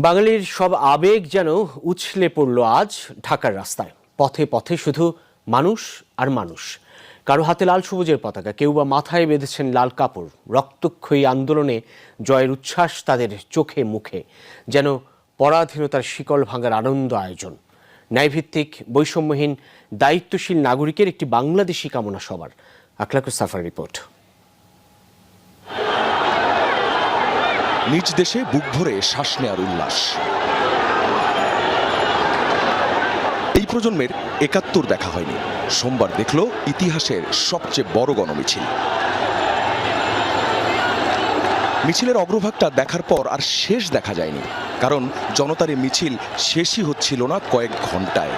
বাঙালির সব আবেগ যেন উছলে পড়ল আজ ঢাকার রাস্তায়। পথে পথে শুধু মানুষ আর মানুষ। কারও হাতে লাল সবুজের পতাকা, কেউ বা মাথায় বেঁধেছেন লাল কাপড়। রক্তক্ষয়ী আন্দোলনে জয়ের উচ্ছ্বাস তাদের চোখে মুখে। যেন পরাধীনতার শিকল ভাঙার আনন্দ আয়োজন। ন্যায়ভিত্তিক, বৈষম্যহীন, দায়িত্বশীল নাগরিকের একটি বাংলাদেশি কামনা সবার আকলাকুর সাফার রিপোর্ট। নিজ দেশে বুক ভরে শ্বাস নেয়ার উল্লাস। এই প্রজন্মের একাত্তর দেখা হয়নি। সোমবার দেখল ইতিহাসের সবচেয়ে বড় গণমিছিল। মিছিলের অগ্রভাগটা দেখার পর আর শেষ দেখা যায়নি। কারণ জনতার মিছিল শেষই হচ্ছিল না কয়েক ঘন্টায়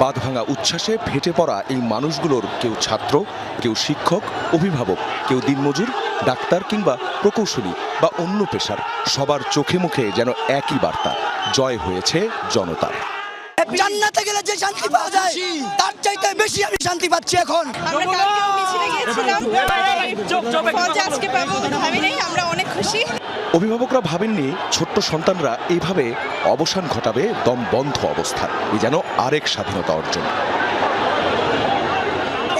বাঁধভাঙা উচ্ছ্বাসে ফেটে পড়া এই মানুষগুলোর কেউ ছাত্র কেউ শিক্ষক অভিভাবক কেউ দিনমজুর ডাক্তার কিংবা প্রকৌশলী বা অন্য পেশার সবার চোখে মুখে যেন একই বার্তা জয় হয়েছে জনতার। জান্নাতে গেলে যে শান্তি পাওয়া যায় তার চাইতে বেশি আমি শান্তি পাচ্ছি এখন। আমরা কালকেও মিছিলে গিয়েছিলাম। আজকে পাবো আমরা অনেক খুশি। অভিভাবকরা ভাবেননি ছোট্ট সন্তানরা এইভাবে অবসান ঘটাবে দম বন্ধ অবস্থা এই যেন আরেক স্বাধীনতা অর্জন।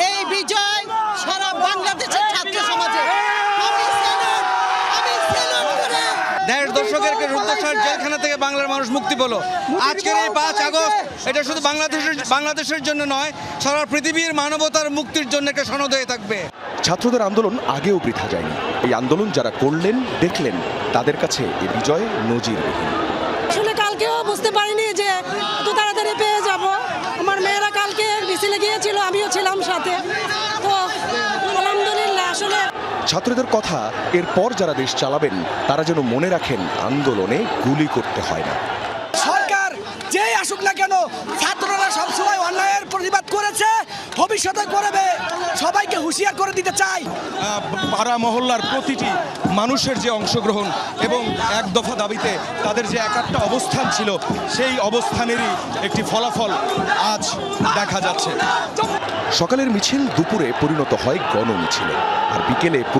এই বিজয় সারা বাংলাদেশের ছাত্র সমাজে। রুদ্ধশ্বাস জেলখানা থেকে বাংলার মানুষ মুক্তি পেল। আজকের এই পাঁচ আগস্ট এটা শুধু বাংলাদেশের বাংলাদেশের জন্য নয় সারা পৃথিবীর মানবতার মুক্তির জন্য একটা সনদ হয়ে থাকবে। ছাত্রদের আন্দোলন আগেও বৃথা যায়নি। এই আন্দোলন যারা করলেন দেখলেন তাদের কাছে এই বিজয় নজিরবিহীন। আসলে কালকেও বুঝতে পারিনি যে এত তাড়াতাড়ি পেয়ে যাব। আমার মেয়েরা কালকে মিছিলে গিয়েছিল আমিও ছিলাম সাথে। তো আলহামদুলিল্লাহ আসলে ছাত্রদের কথা এরপর যারা দেশ চালাবেন তারা যেন মনে রাখেন আন্দোলনে গুলি করতে হয় না। সরকার যেই আসুক না কেন ছাত্ররা সবসময় অন্যায়ের প্রতিবাদ করেছে। ভবিষ্যতে করবে। সবাইকে হুঁশিয়ার করে দিতে চাই। পাড়া মহল্লার প্রতিটি মানুষের যে অংশগ্রহণ এবং এক দফা দাবিতে তাদের যে এক একটা অবস্থান ছিল সেই অবস্থানেরই একটি ফলাফল আজ দেখা যাচ্ছে। সকালের মিছিল দুপুরে পরিণত হয় গণ গণমিছিলে। আর বিকেলে পুরো